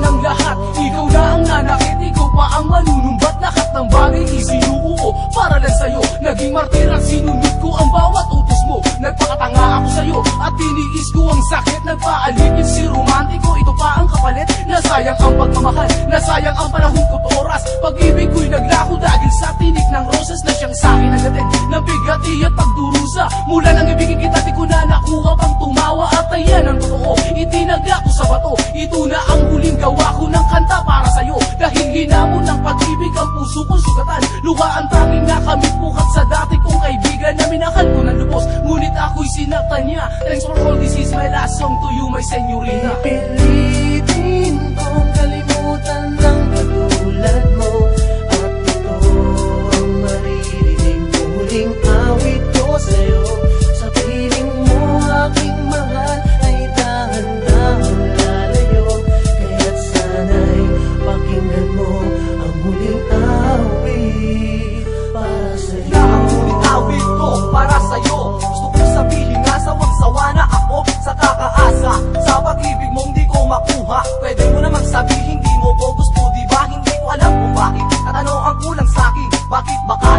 ng lahat. Ikaw na ang nanakit, ikaw pa ang manunumbat Lahat ng bagay isinuuo para lang sa'yo. Naging martir at sinunod ko ang bawat utos mo. Nagpakatanga ako sa'yo at tiniis ko ang sakit. Nagpaalit si romantiko, ito pa ang kapalit. Nasayang ang pagmamahal, nasayang ang panahon ko oras. Pag-ibig ko'y naglako dahil sa tinik ng roses Na siyang sa'kin ang gatin ng bigati at pagdurusa Mula nang ibigin kita, di ko na nakuha pang tumawa. At ayan ang totoo, itinaga ko sa bato. Ito na pag-ibig ang puso kong sugatan Luha ang tanging nakamit bukat sa dati kong kaibigan Na minahal ko ng lubos. Ngunit ako'y sinaktan niya. Thanks for all this is my last song to you my senyorita Pilitin Bakit ba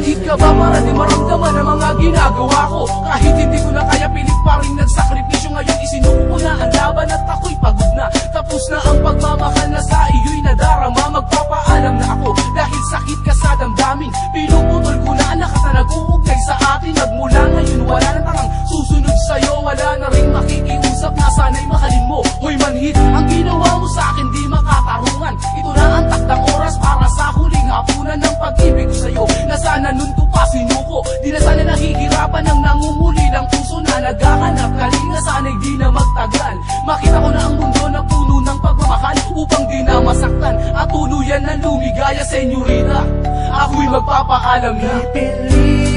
Manhid ka ba para di maramdaman ang mga ginagawa ko. Kahit hindi ko na kaya pilit pa Makita ko na ang mundo na puno ng pagmamahal Upang di na masaktan. At tuluyan na lumigaya senyorita Ako'y magpapaalam na Pipilitin